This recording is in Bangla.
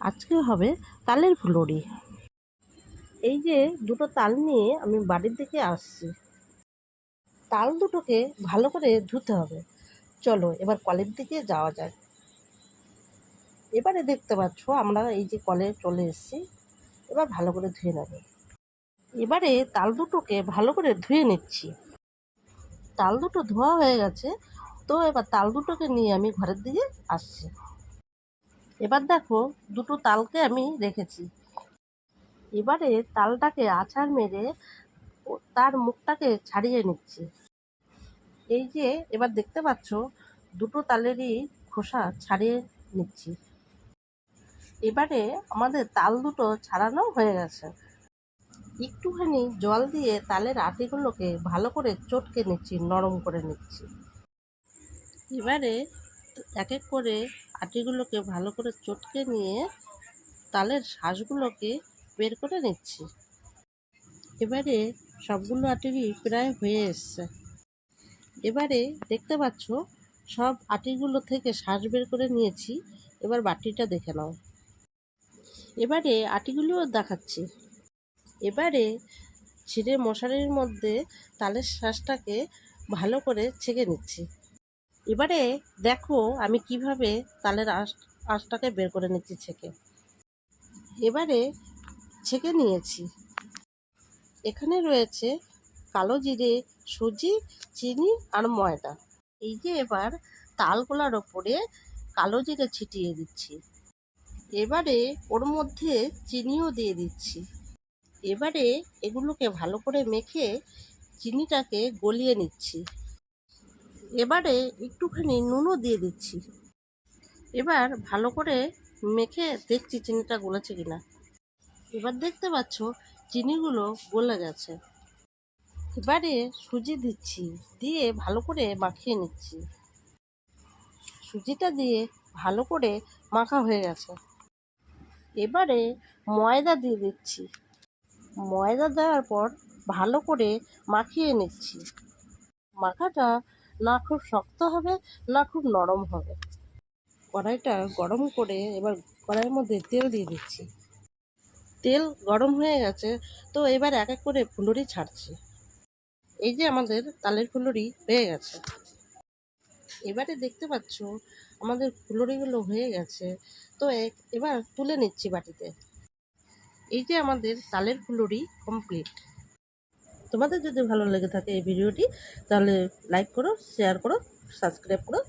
আজকে হবে তালের ফুলুরি। এই যে দুটো তাল নিয়ে আমি বাড়ির দিকে আসছি। তাল দুটোকে ভালো করে ধুতে হবে। চলো, এবার কলের দিকে যাওয়া যাক। এবারে দেখতে পাচ্ছ, আমরা এই যে কলে চলে এসেছি, এবার ভালো করে ধুয়ে নেব। এবারে তাল দুটোকে ভালো করে ধুয়ে নিচ্ছি। তাল দুটো ধোয়া হয়ে গেছে, তো এবার তাল দুটোকে নিয়ে আমি ঘরের দিকে আসছি। এবার দেখো, দুটো তালকে আমি রেখেছি। এবারে তালটাকে আছাড় মেরে তার মুখটাকে ছাড়িয়ে নিচ্ছি। এই যে, এবার দেখতে পাচ্ছ, দুটো তালেরই খোসা ছাড়িয়ে নিচ্ছি। এবারে আমাদের তাল দুটো ছাড়ানো হয়ে গেছে। একটুখানি জল দিয়ে তালের আটিগুলোকে ভালো করে চটকে নিচ্ছি, নরম করে নিচ্ছি। এবারে এক এক করে আটিগুলোকে ভালো করে চটকে নিয়ে তালের শ্বাসগুলোকে বের করে নিচ্ছি। এবারে সবগুলো আটিরই প্রায় হয়ে এসছে। এবারে দেখতে পাচ্ছ, সব আটিগুলো থেকে শ্বাস বের করে নিয়েছি। এবার বাটিটা দেখে নাও। এবারে আটিগুলোও দেখাচ্ছি। এবারে ছিঁড়ে মশারির মধ্যে তালের শ্বাসটাকে ভালো করে ছেঁকে নিচ্ছি। এবারে দেখো আমি কীভাবে তালের আঁশ, আঁশটাকে বের করে নিচ্ছি ছেঁকে। এবারে ছেঁকে নিয়েছি। এখানে রয়েছে কালো জিরে, সুজি, চিনি আর ময়দা। এই যে এবার তালগোলার ওপরে কালো জিরে ছিটিয়ে দিচ্ছি। এবারে ওর মধ্যে চিনিও দিয়ে দিচ্ছি। এবারে এগুলোকে ভালো করে মেখে চিনিটাকে গলিয়ে নিচ্ছি। এবারে একটুখানি নুনও দিয়ে দিচ্ছি। এবার ভালো করে মেখে দেখছি চিনিটা গলেছে কিনা। এবার দেখতে পাচ্ছ চিনিগুলো গলে গেছে। এবারে সুজি দিচ্ছি, দিয়ে ভালো করে মাখিয়ে নিচ্ছি। সুজিটা দিয়ে ভালো করে মাখা হয়ে গেছে। এবারে ময়দা দিয়ে দিচ্ছি। ময়দা দেওয়ার পর ভালো করে মাখিয়ে নিচ্ছি। মাখাটা না খুব শক্ত হবে, না খুব নরম হবে। কড়াইটা গরম করে এবার কড়াইয়ের মধ্যে তেল দিয়ে দিচ্ছি। তেল গরম হয়ে গেছে, তো এবার এক এক করে ফুলুরি ছাড়ছি। এই যে আমাদের তালের ফুলুরি হয়ে গেছে। এবারে দেখতে পাচ্ছ, আমাদের ফুলুরিগুলো হয়ে গেছে। তো এবার তুলে নিচ্ছি বাটিতে। এই যে আমাদের তালের ফুলুরি কমপ্লিট তোমাদের যদি ভালো লেগে থাকে এই ভিডিওটি তাহলে লাইক করো শেয়ার করো সাবস্ক্রাইব করো।